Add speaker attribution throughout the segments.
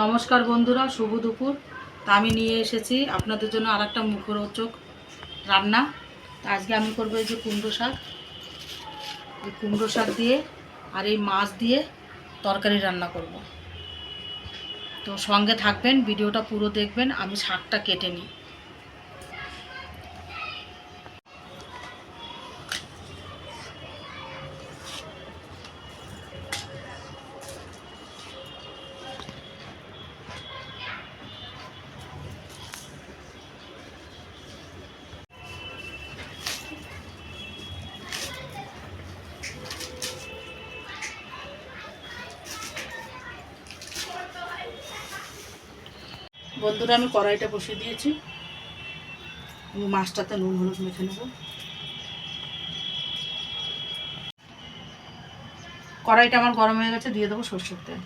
Speaker 1: নমস্কার বন্ধুরা, শুভ দুপুর। তা আমি নিয়ে এসেছি আপনাদের জন্য আর একটা মুখরোচক রান্না। আজকে আমি করব এই যে কুমড়ো শাক। এই কুমড়ো শাক দিয়ে আর এই মাছ দিয়ে তরকারি রান্না করব। তো সঙ্গে থাকবেন, ভিডিওটা পুরো দেখবেন, আমি শাকটা কেটে নিই। বন্ধুরা, আমি কড়াইটা বসিয়ে দিয়েছি। আমি মাছটাতে নুন, হলুদ মেখে নেব। কড়াইটা আমার গরম হয়ে গেছে, দিয়ে দেবো সর্ষের তেল।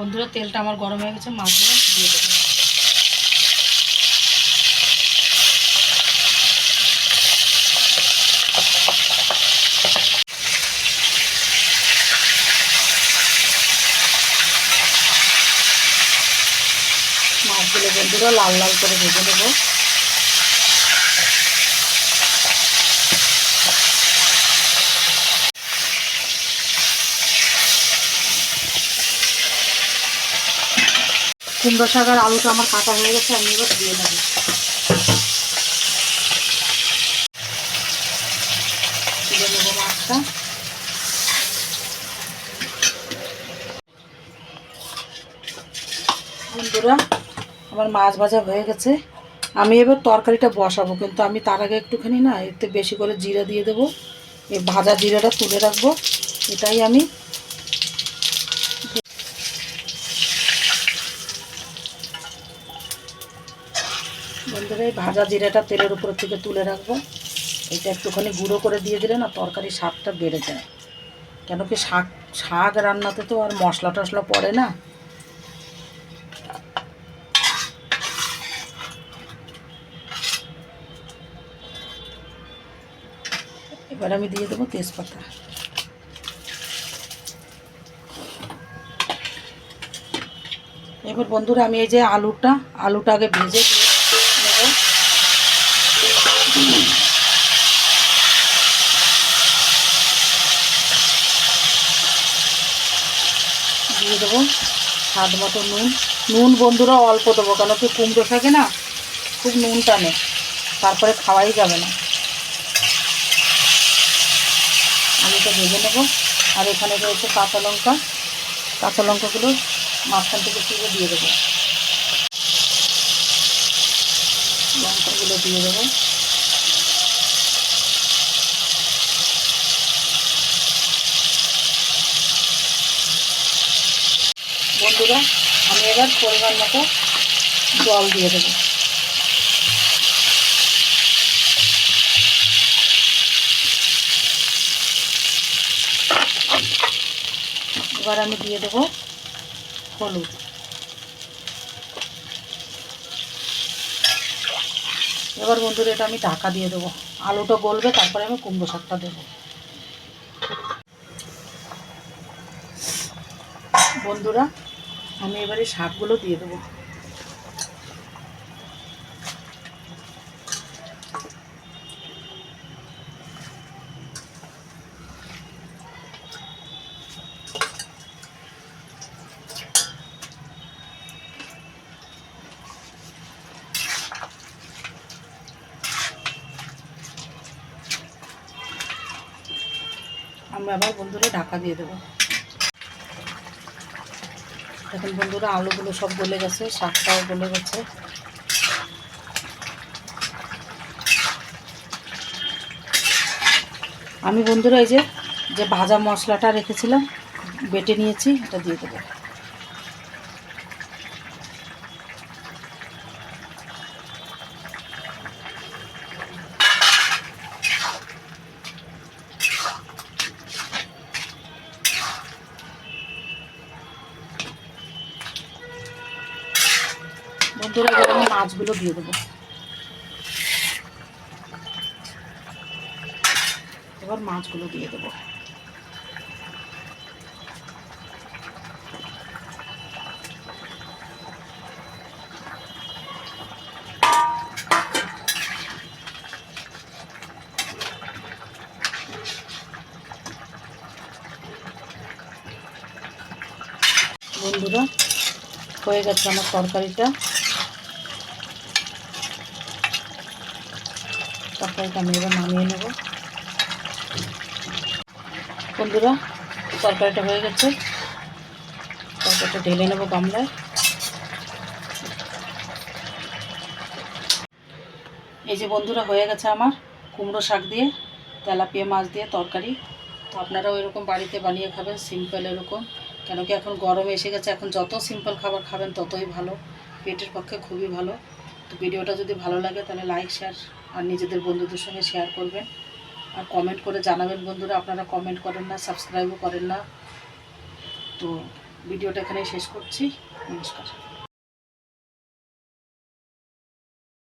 Speaker 1: বন্ধুরা, তেলটা আমার গরম হয়ে গেছে, মাছগুলো দিয়ে দেবো। মাছগুলো বন্ধুরা লাল লাল করে ভেজে নেব। কুমড়ো শাক আর আলুটা আমার কাটা হয়ে গেছে, আমি এবার দিয়ে দেবো তুলে নেব মাছটা। বন্ধুরা, আমার মাছ ভাজা হয়ে গেছে। আমি এবার তরকারিটা বসাবো, কিন্তু আমি তার আগে একটুখানি না এতে বেশি করে জিরা দিয়ে দেবো। এই ভাজা জিরাটা তুলে রাখব। এটাই আমি বন্ধুরা, এই ভাজা জিরাটা তেলের উপর থেকে তুলে রাখব। এটা একটুখানি গুঁড়ো করে দিয়ে দিলে না তরকারি স্বাদটা বেড়ে যায়। কেন কি শাক শাক রান্নাতে তো আর মশলা টশলা পড়ে না। এবার আমি দিয়ে দেবো তেজপাতা। এবার বন্ধুরা, আমি এই যে আলুটা আলুটা আগে ভেজে দিয়ে নেব দিয়ে দেবো। স্বাদ মতো নুন। নুন বন্ধুরা অল্প দেবো, কেন কি কুমড়ো থাকে না, খুব নুন টানে। তারপরে খাওয়াই যাবে না। আলুটা ভেজে নেব। আর এখানে রয়েছে কাঁচা লঙ্কা। কাঁচা লঙ্কাগুলো মাঝখান থেকে তুলে দিয়ে দেবো। লঙ্কাগুলো দিয়ে দেবো। বন্ধুরা আমি এবার পরিমাণ মতো জল দিয়ে দেবো। এবার আমি দিয়ে দেবো হলুদ। এবার বন্ধুরা, এটা আমি ঢাকা দিয়ে দেবো। আলুটা গলবে, তারপরে আমি কুমড়ো শাকটা দেবো। বন্ধুরা আমি এবারে শাকগুলো দিয়ে দেবো। আমরা আবার বন্ধুরা ঢাকা দিয়ে দেবো। দেখুন বন্ধুরা আলুগুলো সব গলে গেছে, শাকটাও গলে গেছে। আমি বন্ধুরা এই যে যে ভাজা মশলাটা রেখেছিলাম, বেটে নিয়েছি, এটা দিয়ে দেবো। বন্ধুরা এবার আমি মাছগুলো দিয়ে দেবো। এবার মাছগুলো দিয়ে দেবো। বন্ধুরা, হয়ে গেছে আমার তরকারিটা। তরকারিটা আমি এবার নামিয়ে নেব। বন্ধুরা, তরকারিটা হয়ে গেছে। তরকারিটা ঢেলে নেব গামলায়। এই যে বন্ধুরা, হয়ে গেছে আমার কুমড়ো শাক দিয়ে, তেলাপিয়া মাছ দিয়ে তরকারি। তো আপনারাও এরকম বাড়িতে বানিয়ে খাবেন, সিম্পল এরকম। কেন কি এখন গরম এসে গেছে, এখন যত সিম্পল খাবার খাবেন ততই ভালো। পেটের পক্ষে খুবই ভালো। তো ভিডিওটা যদি ভালো লাগে, তাহলে লাইক শেয়ার আর নিজেদের বন্ধুদের সঙ্গে শেয়ার করবেন। আর কমেন্ট করে জানাবেন বন্ধুরা, আপনারা কমেন্ট করেন না সাবস্ক্রাইবও করেন না। তো ভিডিওটা এখানেই শেষ করছি। নমস্কার।